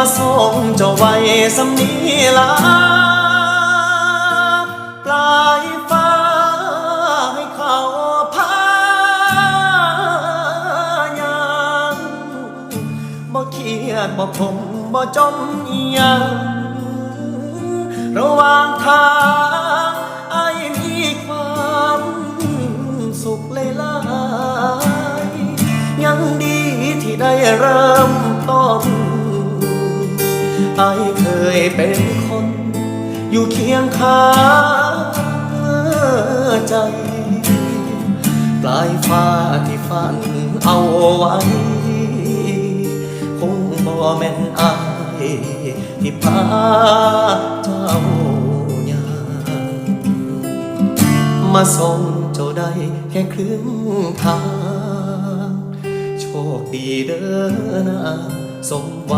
มาส่งเจ้าไว้สำนีลาปลายฟ้าให้เขาพายางบ่เครียดบ่ผมบ่จมอีหยังระหว่างทางไอ้มีความสุขเลยลายยังดีที่ได้เริ่มต้น ไอายเคยเป็นคน อยู่เคียงข้างใจ ปลายฟ้าที่ฝันเอาไว้คงบ่แม่นอายที่พาเจ้ายางมาส่งเจ้าได้แค่ครึ่งทาง โชคดีเด้อนะสมหวัง